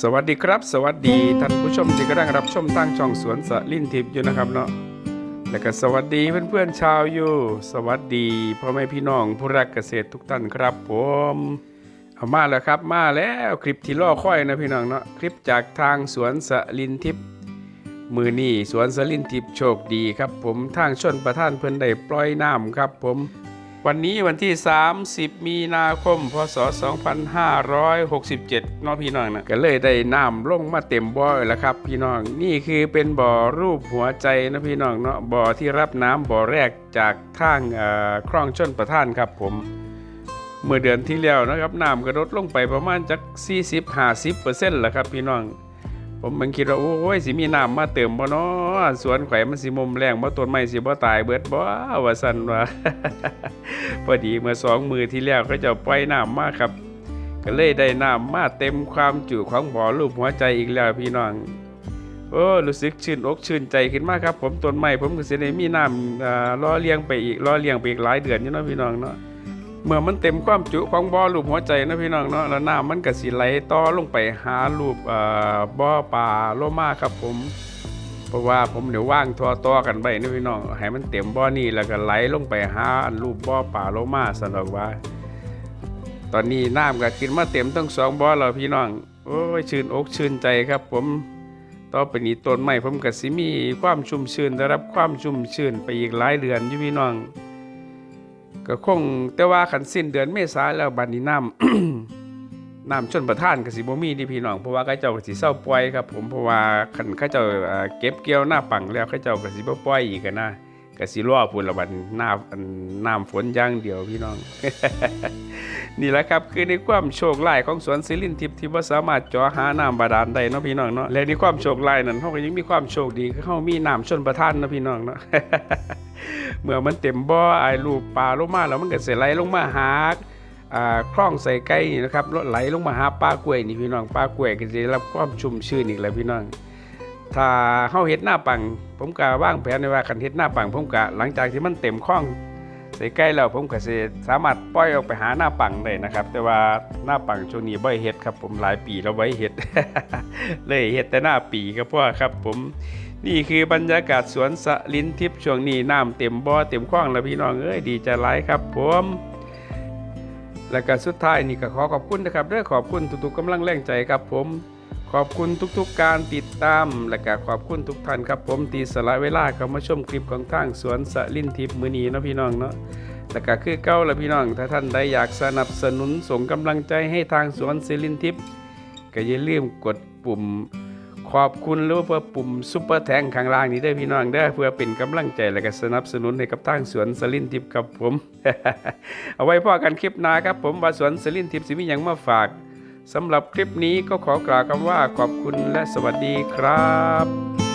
สวัสดีครับ สวัสดีท่านผู้ชมที่กำลังรับชมทางช่องสวนสะลินทิพย์อยู่นะครับเนาะและก็สวัสดีเพื่อนๆชาวอยู่ สวัสดีพ่อแม่พี่น้องผู้รักเกษตรทุกท่านครับผมเอามาแล้วครับมาแล้วคลิปที่ล่อค่อยนะพี่น้องเนาะคลิปจากทางสวนสะลินทิพย์มือนี่สวนสะลินทิพย์โชคดีครับ ผมทางชนประท่านเพิ่อนได้ปล่อยน้ำครับ ผม วันนี้วันที่ 30 มีนาคม พศ 2567เนาะพี่น้องนะก็เลยได้น้ำลงมาเต็มบ่อแล้วครับ พี่น้องนี่คือเป็นบ่อรูปหัวใจนะพี่น้องเนาะบ่อที่รับน้ำบ่อแรกจากทางเอ่อคลองชนประทานครับผมเมื่อเดือนที่แล้วนะครับน้ำกระลดลงไปประมาณจัก40-50%แล้วครับพี่น้อง ผมมันคิดว่าโอ้ยสิมีน้ำมาเติมบ่เนาะสวนไข่อยมันสิมุมแรงบ่ต้นไม้สิบ่ตายเบิดบ่ว่าซั่นว่าพอดีเมื่อสองมือที่แล้วเขาเจะปล่อยน้ำมาครับ ก็เลยได้น้ำมาเต็มความจุของบ่อรูปหัวใจอีกแล้วพี่น้องโอ้รู้สึกชื่นอกชื่นใจขึ้นมากครับ ผมต้นไม้ผมก็สิได้มีน้ำล่อเลี้ยงไปอีกล่อเลี้ยงไปอีกหลายเดือนอยู่เนาะพี่น้องเนาะ เมื่อมันเต็มความจุของบ่อรูปหัวใจนะพี่น้องเนาะแล้วน้ำมันก็สิไหลต่อลงไปหารูปเอ่อบ่อปลาโลมาครับผมเพราะว่าผมเดี๋ยวว่างทอต่อกันไปนะพี่น้องให้มันเต็มบ่อนี่แล้วก็ไหลลงไปหาอันรูปบ่อปลาโลมาสนอกว่า ตอนนี้น้ำก็ขึ้นมาเต็มทั้งสองบ่อแล้วพี่น้องโอ้ยชื่นอกชื่นใจครับ ผมต่อไปนี้ต้นไม้ผมก็สิมีความชุ่มชื้นได้รับความชุ่มชื้นไปอีกหลายเดือนอยู่พี่น้อง ก็คงแต่ว่าขันสิ้นเดือนเมษาแล้วบัดนี้น้ำน้ำชนประทานกสิบมีที่พี่น้องเพราะว่าเขาเจ้ากสิเศร้าปล่อยครับผมเพราะว่าคันเขาเจ้าเก็บเกี่ยวหน้าปังแล้วเขาเจ้ากสิบ่ปล่อยอีกนะกสิรอพุ่นละบัดหน้าน้ำฝนอย่างเดียวพี่น้อง นี่แหละครับคือในความโชคร้ายของสวนสิรินทิพย์ที่บ่าสามารถจาะหาน้ำบาดาลได้เนาะพี่น้องเนาะและในความโชคร้ายนั้นเฮาก็ยังมีความโชคดีคือเฮามีน้ำชนประทานเนาะพี่น้องเนาะ เมื่อมันเต็มบ่อไอ้ลูกปลาลงมาแล้วมันก็สิไหลลงมาหาคลองใส่ไก่นี่นะครับรถไหลลงมาหาปลากล้วยนี่พี่น้องปลากล้วยก็จะรับความชุ่มชื้นอีกแล้วพี่น้อง ถ้าเฮาเฮ็ดหน้าปัง ผมก็ว่างแผนไว้ว่าคันเฮ็ดหน้าปัง ผมก็หลังจากที่มันเต็มคลองใส่ไก่แล้วผมก็สิสามารถปล่อยออกไปหาหน้าปังได้นะครับ แต่ว่าหน้าปังช่วงนี้บ่ได้เฮ็ดครับ ผมหลายปีแล้วไว้เฮ็ดเลยเฮ็ดแต่หน้าปีก็พอครับผม นี่คือบรรยากาศสวนสลินทิพย์ช่วงนี้น้ำเต็มบ่อเต็มคลองแล้วพี่น้องเอ้ยดีใจหลายครับผมและก็สุดท้ายนี่ก็ขอขอบคุณนะครับด้อขอบคุณทุกๆกำลังแรงใจครับผม ขอบคุณทุกๆการติดตาม และก็ขอบคุณทุกท่านครับผมตีสละเวลาเข้ามาชมคลิปของทางสวนสลินทิพย์มือนีเนาะพี่น้องเนาะและก็คือเก้าละพี่น้องถ้าท่านใดอยากสนับสนุนส่งกำลังใจให้ทางสวนสลินทิพย์ก็อย่าลืมกดปุ่ม ขอบคุณหรือว่าเพื่อปุ่มซุปเปอร์แทงข้างล่างนี้ได้พี่น้องได้เพื่อเป็นกำลังใจและก็สนับสนุนให้กับทางสวนสลินทิพย์ครับผม เอาไว้พอกันคลิปหน้าครับผมว่าสวนสลินทิพย์สิมีหยังมาฝากสำหรับคลิปนี้ก็ขอกล่าวคำว่าขอบคุณและสวัสดีครับ